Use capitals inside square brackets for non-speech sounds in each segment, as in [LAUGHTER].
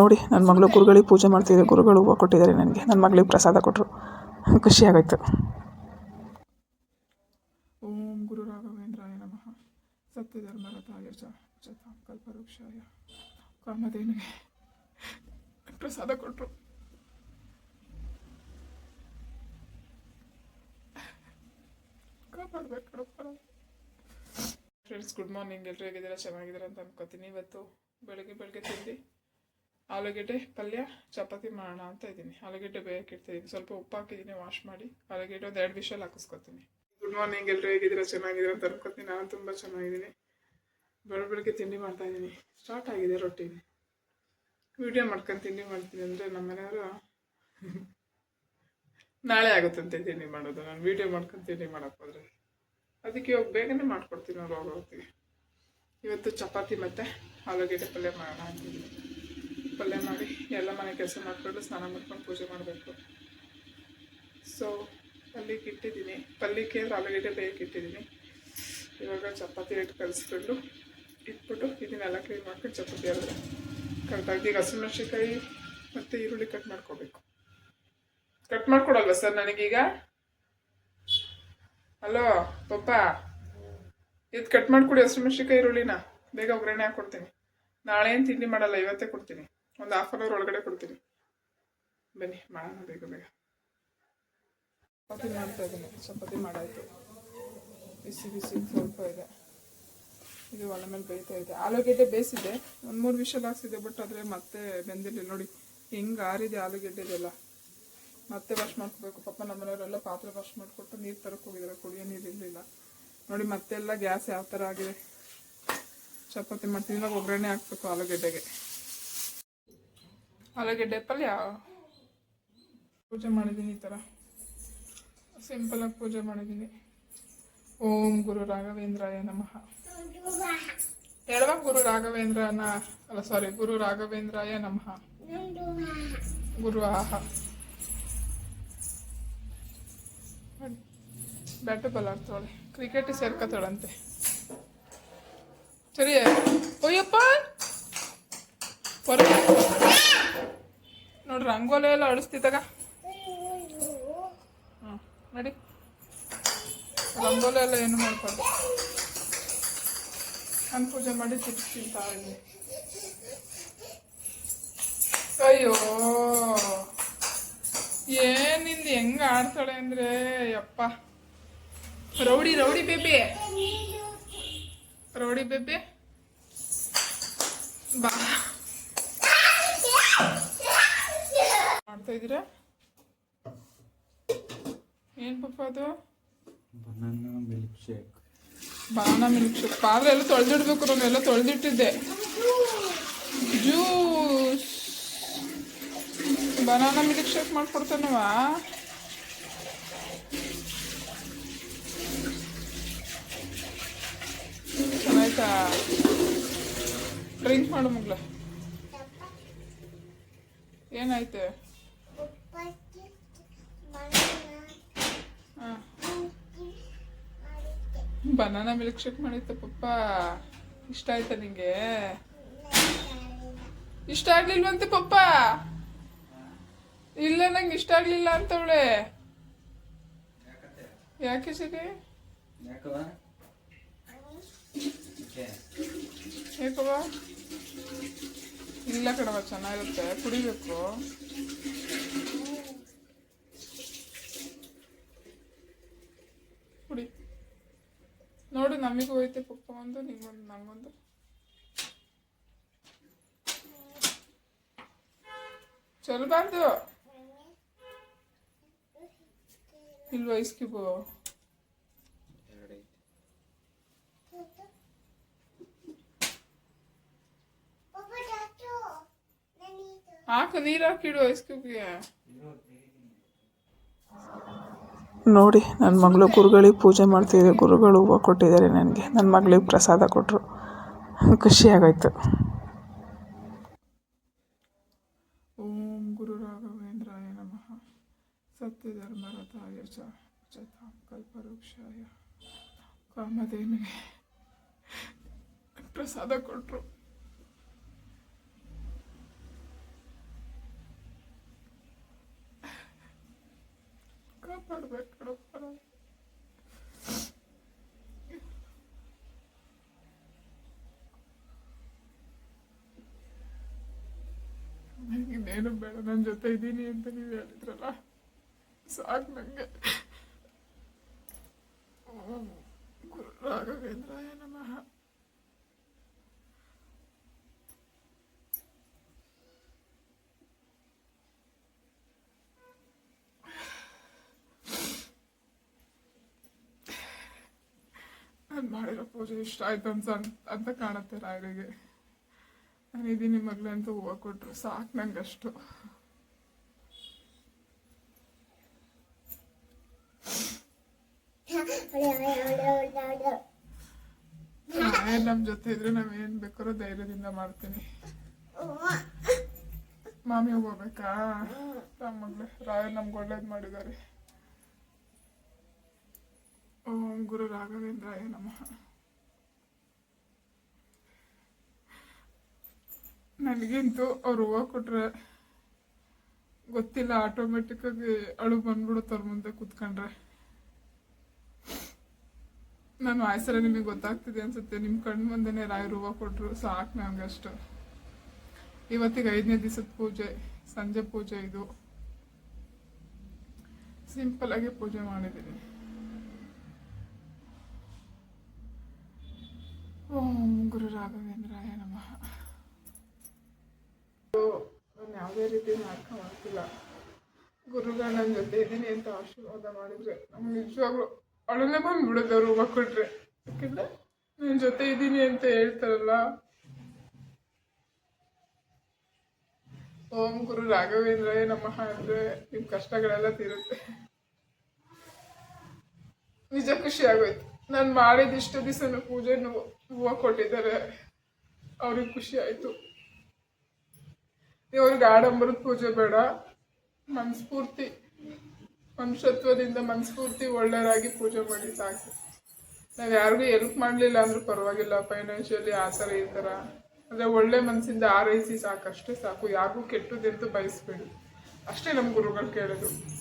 ನೋಡಿ ನನ್ನ ಮಗಳು ಗುರುಗಳಿಗೆ ಪೂಜೆ ಮಾಡ್ತಿದ್ದೆ ಗುರುಗಳು ಹೂವು ಕೊಟ್ಟಿದ್ದಾರೆ ನನಗೆ. ನನ್ನ ಮಗಳಿಗೆ ಪ್ರಸಾದ ಕೊಟ್ಟರು ಖುಷಿ ಆಗೋಯ್ತು. ಓಂ ಗುರು ರಾಘವೇಂದ್ರಾಯ ನಮಃ. ಸತ್ಯಧರ್ಮರಥಾಯ ಚತಾಂ ಕಲ್ಪವೃಕ್ಷಾಯ. ಕಾಮಧೇನುಗೆ ಪ್ರಸಾದ ಕೊಟ್ಟರು ಫ್ರೆಂಡ್ಸ್ ಗುಡ್ ಮಾರ್ನಿಂಗ್ ಎಲ್ಲರೂ ಹೇಗಿದ್ದೀರಾ? ಚೆನ್ನಾಗಿದ್ದೀರಾ ಅಂತ ಅನ್ಕೋತೀನಿ. ಇವತ್ತು ಬೆಳಗ್ಗೆ ಬೆಳಗ್ಗೆ ತಿಂದು ಆಲೂಗೆಡ್ಡೆ, ಪಲ್ಯ, ಚಪಾತಿ ಮಾಡೋಣ ಅಂತ ಇದ್ದೀನಿ. ಆಲೂಗಡ್ಡೆ ಬೇಯಕ್ಕೆ ಸ್ವಲ್ಪ ಉಪ್ಪು ಹಾಕಿದ್ದೀನಿ ವಾಶ್ ಮಾಡಿ. ಆಲೂಗಡ್ಡೆ ಒಂದು ಎರಡು ವಿಷಲ್ ಹಾಕಿಸ್ಕೊತೀನಿ. ಗುಡ್ ಮಾರ್ನಿಂಗ್ ಎಲ್ಲರೂ ಹೇಗಿದ್ದೀರಾ? ಚೆನ್ನಾಗಿದ್ದೀರಾ ಅಂತ ನಾನು ತುಂಬ ಚೆನ್ನಾಗಿದ್ದೀನಿ. ಬೆಳ ಬೆಳಗ್ಗೆ ತಿಂಡಿ ಮಾಡ್ತಾ ಇದ್ದೀನಿ. ಸ್ಟಾರ್ಟ್ ಆಗಿದೆ ರೊಟ್ಟಿನಿ ವಿಡಿಯೋ ಮಾಡ್ಕೊಂಡು ತಿಂಡಿ ಮಾಡ್ತೀನಿ ಅಂದರೆ ನಮ್ಮ ಮನೆಯವರು [LAUGHS] ನಾಳೆ ಆಗುತ್ತಂತೆ ತಿಂಡಿ ಮಾಡೋದು. ನಾನು ವೀಡಿಯೋ ಮಾಡ್ಕೊಂಡು ತಿಂಡಿ ಮಾಡೋಕೆ ಹೋದರೆ. ಅದಕ್ಕೆ ಇವಾಗ ಬೇಗನೆ ಮಾಡ್ಕೊಡ್ತೀನಿ ಅವ್ರು ಹೋಗ್ತೀವಿ ಇವತ್ತು ಚಪಾತಿ ಮತ್ತು ಆಲೂಗಡ್ಡೆ ಪಲ್ಯ ಮಾಡೋಣ ಅಂತಿದ್ದೀನಿ. ಮನೆ ಕೆಲಸ ಮಾಡಿಕೊಂಡು ಸ್ನಾನ ಮಾಡ್ಕೊಂಡು ಪೂಜೆ ಮಾಡಬೇಕು. ಸೊ ಪಲ್ಯಕ್ಕೆ ಇಟ್ಟಿದ್ದೀನಿ. ಪಲ್ಯಕ್ಕೆ ಅಂದ್ರೆ ಆಲೂಗೆಡ್ಡೆ ಬೇಯಕ್ಕೆ ಇಟ್ಟಿದ್ದೀನಿ. ಇವಾಗ ಚಪಾತಿ ಹಿಟ್ಟು ಕಲಿಸ್ಕೊಂಡು ಇಟ್ಬಿಟ್ಟು ಇದನ್ನೆಲ್ಲ ಕ್ಲೀನ್ ಮಾಡ್ಕೊಂಡು ಚಪಾತಿ ಕಟ್ ಕರೆಕ್ಟಾಗಿ ಈಗ ಹಸಿಮೆಣ್ಸಿನ್ಕಾಯಿ ಮತ್ತು ಈರುಳ್ಳಿ ಕಟ್ ಮಾಡ್ಕೋಬೇಕು. ಕಟ್ ಮಾಡ್ಕೊಡಲ್ವಾ ಸರ್ ನನಗೀಗ? ಹಲೋ ಪಪ್ಪ. ಇದು ಕಟ್ ಮಾಡ್ಕೊಡಿ ಹಸಿಮೆಣ್ಸಿನ್ಕಾಯಿ ಈರುಳ್ಳಿನ. ಬೇಗ ಒಗ್ಗರಣೆ ಹಾಕ್ಕೊಡ್ತೀನಿ. ನಾಳೆ ಏನು ತಿಂಡಿ ಮಾಡಲ್ಲ, ಇವತ್ತೇ ಕೊಡ್ತೀನಿ. ಒಂದು ಹಾಫ್ ಅನ್ ಅವರ್ ಒಳಗಡೆ ಕೊಡ್ತೀನಿ. ಬನ್ನಿ, ಮಾಡೋಣ ಬೇಗ ಬೇಗ. ಚಪಾತಿ ಮಾಡ್ತಾ ಇದ್ದೀನಿ. ಚಪಾತಿ ಮಾಡಾಯಿತು. ಬಿಸಿ ಬಿಸಿ ಸ್ವಲ್ಪ ಇದೆ. ಇದು ಒಲೆ ಮೇಲೆ ಬೇಯ್ತಾ ಇದೆ. ಆಲೂಗೆಡ್ಡೆ ಬೇಯಿಸಿದೆ ಒಂದು ಮೂರು ವಿಷಲ್ ಹಾಕ್ಸಿದೆ ಬಟ್ ಆದರೆ ಮತ್ತೆ ಬೆಂದಿಲ್ಲ ನೋಡಿ, ಹೆಂಗೆ ಆರಿದೆ ಆಲೂಗೆಡ್ಡೆದೆಲ್ಲ. ಮತ್ತೆ ವಾಶ್ ಮಾಡ್ಕೋಬೇಕು. ಪಾಪ ನಮ್ಮನೆಯವರೆಲ್ಲ ಪಾತ್ರೆ ವಾಶ್ ಮಾಡಿಕೊಟ್ಟು ನೀರು ತರಕ್ಕೆ ಹೋಗಿದಾರೆ. ಕುಡಿಯೋ ನೀರು ಇರಲಿಲ್ಲ. ನೋಡಿ, ಮತ್ತೆಲ್ಲ ಗ್ಯಾಸ್ ಯಾವ ಥರ ಆಗಿದೆ. ಚಪಾತಿ ಮಾಡ್ತೀನಿ. ಒಗ್ಗರಣೆ ಹಾಕ್ಬೇಕು ಆಲೂಗೆಡ್ಡೆಗೆ. ಆಲೂಗೆಡ್ಡೆ ಪಲ್ಯ ಪೂಜೆ ಮಾಡಿದ್ದೀನಿ ಈ ಥರ. ಸಿಂಪಲಾಗಿ ಪೂಜೆ ಮಾಡಿದ್ದೀನಿ. ಓಂ ಗುರು ರಾಘವೇಂದ್ರಾಯ ನಮಃ. ಹೇಳುವ ಗುರು ರಾಘವೇಂದ್ರನ, ಅಲ್ಲ ಸಾರಿ ಗುರು ರಾಘವೇಂದ್ರಾಯ ನಮಃ. ಗುರು ಆಹ ಬ್ಯಾಟು ಬಾಲ್ ಆಡ್ತಾಳೆ. ಕ್ರಿಕೆಟ್ ಸೇರ್ಕತ್ತಾಳಂತೆ ಸರಿ ಅಯ್ಯಪ್ಪ! ಹೊರಗೆ. ರಂಗೋಲಿ ಎಲ್ಲ ಅಳಿಸ್ತಿದ್ದಾಗ? ಹ್ಞೂ ನಡಿ. ರಂಗೋಲಿ ಎಲ್ಲ ಏನು ಮಾಡ್ಕೊಂಡು. ನಾನು ಪೂಜೆ ಮಾಡಿ ಚಿಪ್ಸ್ ತಿಂತಾ ಇದ್ದೀನಿ ಅಯ್ಯೋ ಏನಿಂದ ಹೆಂಗ ಆಡ್ತಾಳೆ ಅಂದ್ರೆ, ಯಪ್ಪ. Rowdy rowdy baby. Rowdy baby. ಬಾ. ಮಾಡ್ತಾ ಇದ್ದೀರಾ ಏನ್ ಪಪ್ಪ ಅದು? Banana milkshake banana milkshake ಪಾತ್ರೆ ಎಲ್ಲ ತೊಳೆದಿಡ್ಬೇಕು ನಾನು ಎಲ್ಲ ತೊಳೆದಿಟ್ಟಿದ್ದೆ. ಜ್ಯೂಸ್. ಬನಾನಾ ಮಿಲ್ಕ್ ಶೇಕ್ ಮಾಡ್ಕೊಡ್ತಾನವ ಚೆನ್ನಾಯ್ತಾ? ಡ್ರಿಂಕ್ ಮಾಡು ಮಗ್ಲ ಏನಾಯ್ತು? ಬನಾನಾ ಮಿಲ್ಕ್ ಶೇಕ್ ಮಾಡಿತ್ತು ಪಪ್ಪ. ಇಷ್ಟ ಆಯ್ತಾ ನಿಂಗೆ? ಇಷ್ಟ ಆಗ್ಲಿಲ್ವಂತೆ ಪಪ್ಪ? ಇಲ್ಲ ನಂಗೆ ಇಷ್ಟ ಆಗ್ಲಿಲ್ಲ ಅಂತವಳೆ ಯಾಕೆ ಸರಿ? ಯಾಕವ ಇಲ್ಲ ಕಣವ ಚೆನ್ನಾಗಿರುತ್ತೆ. ಕುಡಿಬೇಕು. ನೋಡು ನಮಗೂ ಹೋಯ್ತೆ ಪಪ್ಪ ಒಂದು ನಿಂಗೊಂದು ನಂಗೊಂದು ಚಲ್ಬಾರ್ದು ಇಲ್ವಾ ಐಸ್ ಕ್ಯೂಬು ಹಾಕು ನೀರು ಹಾಕಿಡು ಐಸ್ ಕ್ಯೂಬ್ಗೆ ನೋಡಿ ನನ್ನ ಮಗಳು ಗುರುಗಳಿಗೆ ಪೂಜೆ ಮಾಡ್ತಿದ್ದೆ ಗುರುಗಳು ಹೂವು ಕೊಟ್ಟಿದ್ದಾರೆ ನನಗೆ. ನನ್ನ ಮಗಳಿಗೆ ಪ್ರಸಾದ ಕೊಟ್ಟರು ಖುಷಿ ಓಂ ಗುರು ರಾಘವೇಂದ್ರಾಯ ನಮಃ. ಸತ್ಯಧರ್ಮರಥಾಯ ಚ ಚತಾಂ ಕಲ್ಪವೃಕ್ಷಾಯ. ಕಾಮಧೇನುಗೆ ಪ್ರಸಾದ ಕೊಟ್ಟರು ನಾನು. ಇನ್ನೇನು ಬೇಡ ನನ್ನ ಜೊತೆ ಇದ್ದೀನಿ ಅಂತ ನೀವು ಹೇಳಿದ್ರಲ್ಲ ಸಾಕು ನನಗೆ ಗುರು ರಾಘವೇಂದ್ರಾಯ ನಮಃ ನಾನು ಮಾಡಿರೋ ಪೂಜೆ ಇಷ್ಟ ಆಯ್ತು ಅಂತ ಅಂತ ಕಾಣುತ್ತೆ ರಾಯರಿಗೆ. ನಾನು ಇದೀನಿ ಅಂತ ಹೂವು ಕೊಟ್ರು. ಸಾಕು ನಂಗಷ್ಟು. ನಮ್ ನಮ್ಮ ಜೊತೆ ಇದ್ರೆ ನಾವೇನು ಬೇಕಾದ್ರೂ ಧೈರ್ಯದಿಂದ ಮಾಡ್ತೀನಿ. ಮಾಮಿ ಹೋಗ್ಬೇಕಾ ನಮ್ಮ ಮಗಳೇ. ರಾಯರ್ ನಮ್ಗೆ ಒಳ್ಳೇದು ಮಾಡಿದ್ದಾರೆ. ಓಂ ಗುರು ರಾಘವೇಂದ್ರಾಯ ನಮಃ. ನನಗಂತೂ ಅವ್ರು ಹೂವು ಕೊಟ್ರೆ ಗೊತ್ತಿಲ್ಲ ಆಟೋಮೆಟಿಕ್ ಆಗಿ ಅಳು ಬಂದ್ಬಿಡುತ್ತೆ ಅವ್ರ ಮುಂದೆ ಕೂತ್ಕೊಂಡ್ರೆ. ನಾನು ಆಯ್ಸರ ನಿಮಗೆ ಗೊತ್ತಾಗ್ತಿದೆ ಅನ್ಸುತ್ತೆ ನಿಮ್ಮ ಕಣ್ಣು ಮುಂದೆನೆ ರಾಯರು ಹೂವು ಕೊಟ್ಟರು ಸಾಕು ಅಷ್ಟು. ಇವತ್ತಿಗೆ ಐದನೇ ದಿವಸದ ಪೂಜೆ, ಸಂಜೆ ಪೂಜೆ ಇದು. ಸಿಂಪಲ್ ಆಗಿ ಪೂಜೆ ಮಾಡಿದ್ದೀನಿ ಓಂ ಗುರು ರಾಘವೇಂದ್ರಾಯ ನಮಃ. ನಾನು ಯಾವುದೇ ರೀತಿ ಮಾಡ್ತಿಲ್ಲ ಗುರುಗಳು ನನ್ನ ಜೊತೆ ಇದ್ದೀನಿ ಅಂತ ಆಶೀರ್ವಾದ ಮಾಡಿದ್ರೆ ನಮ್ಗೆ ನಿಜವಾಗ್ಲೂ ಅಳಲೆ ಬಂದ್ಬಿಡುತ್ತೆ ಅವ್ರು ಕೊಟ್ರೆ. ಯಾಕಂದ್ರೆ ನನ್ನ ಜೊತೆ ಇದ್ದೀನಿ ಅಂತ ಹೇಳ್ತಾರಲ್ಲ. ಓಂ ಗುರು ರಾಘವೇಂದ್ರಾಯ ನಮಃ ಅಂದ್ರೆ ನಿಮ್ಮ ಕಷ್ಟಗಳೆಲ್ಲ ತೀರುತ್ತೆ. ನಿಜ ಖುಷಿ ಆಗೋಯ್ತು. ನಾನು ಮಾಡಿದ ಇಷ್ಟು ದಿವಸ ಪೂಜೆ ಹೂವು ಕೊಟ್ಟಿದ್ದಾರೆ. ಅವ್ರಿಗೆ ಖುಷಿ ಆಯ್ತು. ಇವ್ರಿಗೆ ಆಡಂಬರದ ಪೂಜೆ ಬೇಡ. ಮನಸ್ಫೂರ್ತಿ, ಮನುಷ್ಯತ್ವದಿಂದ ಮನಸ್ಫೂರ್ತಿ ಒಳ್ಳೆಯರಾಗಿ ಪೂಜೆ ಮಾಡಿ ಸಾಕು. ನಾವು ಯಾರಿಗೂ ಎಲ್ಪ್ ಮಾಡಲಿಲ್ಲ ಅಂದರೂ ಪರವಾಗಿಲ್ಲ ಫೈನಾನ್ಷಿಯಲಿ ಆ ಥರ ಈ ಥರ. ಅಂದರೆ ಒಳ್ಳೆ ಮನಸ್ಸಿಂದ ಆರೈಸಿ ಸಾಕು ಅಷ್ಟೇ ಸಾಕು. ಯಾರಿಗೂ ಕೆಟ್ಟದ್ದೆಂತೂ ಬಯಸ್ಬೇಡಿ. ಅಷ್ಟೇ ನಮ್ಮ ಗುರುಗಳು ಕೇಳೋದು.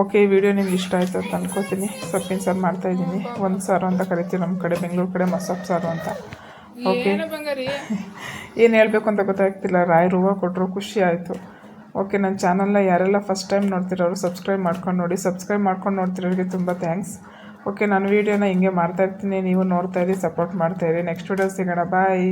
ಓಕೆ ಈ ವಿಡಿಯೋ ನಿಮ್ಗೆ ಇಷ್ಟ ಆಯಿತು ಅಂತ ಅನ್ಕೋತೀನಿ. ಸೊಪ್ಪಿನ ಸಾರು ಮಾಡ್ತಾ ಇದ್ದೀನಿ. ಒಂದು ಸಾರು ಅಂತ ಕರಿತೀವಿ ನಮ್ಮ ಕಡೆ ಬೆಂಗಳೂರು ಕಡೆ ಮಸೊಪ್ಪು ಸಾರು ಅಂತ. ಓಕೆ ಏನು ಹೇಳಬೇಕು ಅಂತ ಗೊತ್ತಾಗ್ತಿಲ್ಲ. ರಾಯರು ಹೂವು ಕೊಟ್ಟರು ಖುಷಿ ಆಯಿತು. ಓಕೆ ನನ್ನ ಚಾನಲ್ನ ಯಾರೆಲ್ಲ ಫಸ್ಟ್ ಟೈಮ್ ನೋಡ್ತಿರೋರು ಸಬ್ಸ್ಕ್ರೈಬ್ ಮಾಡ್ಕೊಂಡು ನೋಡಿ. ಸಬ್ಸ್ಕ್ರೈಬ್ ಮಾಡ್ಕೊಂಡು ನೋಡ್ತಿರೋರಿಗೆ ತುಂಬ ಥ್ಯಾಂಕ್ಸ್ ಓಕೆ ನಾನು ವೀಡಿಯೋನ ಹಿಂಗೆ ಮಾಡ್ತಾ ಇರ್ತೀನಿ. ನೀವು ನೋಡ್ತಾ ಇರಿ ಸಪೋರ್ಟ್ ಮಾಡ್ತಾ ಇರಿ. ನೆಕ್ಸ್ಟ್ ವೀಡಿಯೋ ಸಿಗೋಣ. ಬಾಯ್